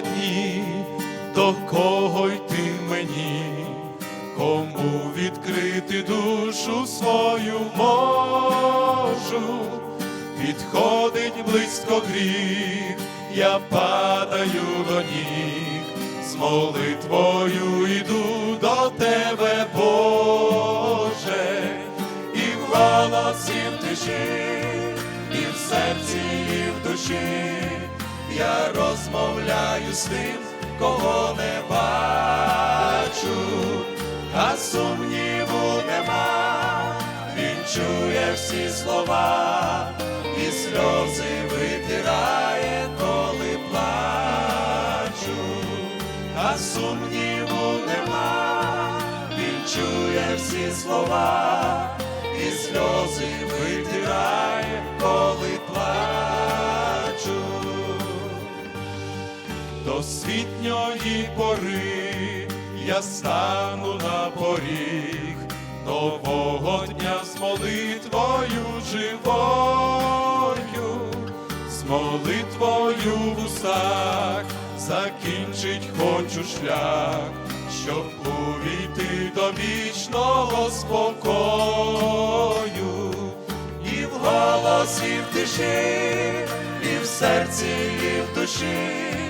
дні, до кого йти мені, кому відкрити душу свою можу, підходить близько гріх, я падаю до ніг, з молитвою йду до тебе, Боже, і в голосі в тиші, і в серці, і в душі, я розмовляю з тим, кого не бачу, а сумніву нема, він чує всі слова, і сльози витирає, коли плачу, а сумніву нема, він чує всі слова, і сльози до світньої пори. Я стану на поріг нового дня з молитвою живою, з молитвою в устах закінчить хочу шлях, щоб увійти до вічного спокою. І в голосі в тиші, і в серці, і в душі,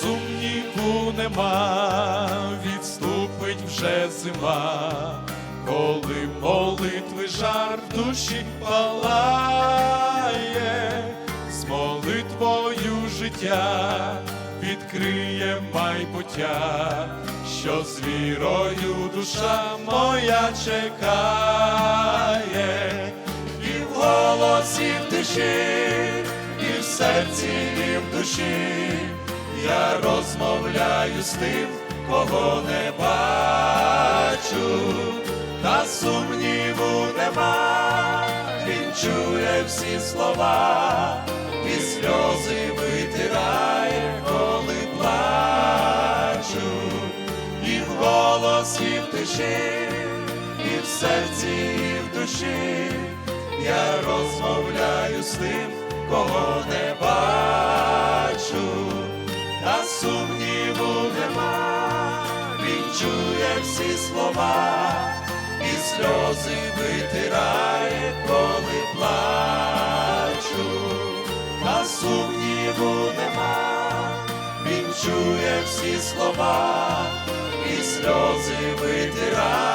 Сумніву нема, відступить вже зима, коли молитви жар в душі палає, з молитвою життя відкриє майбуття, що з вірою душа моя чекає, і в голосі в тиші, і в серці, і в душі я розмовляю з тим, кого не бачу, та сумніву нема, він чує всі слова, і сльози витирає, коли плачу, і в голосі в тиші, і в серці, і в душі, я розмовляю з тим, кого не бачу сумніву нема, він чує всі слова, і сльози витирає, коли плачу, та сумніву нема, він чує всі слова, і сльози витирає.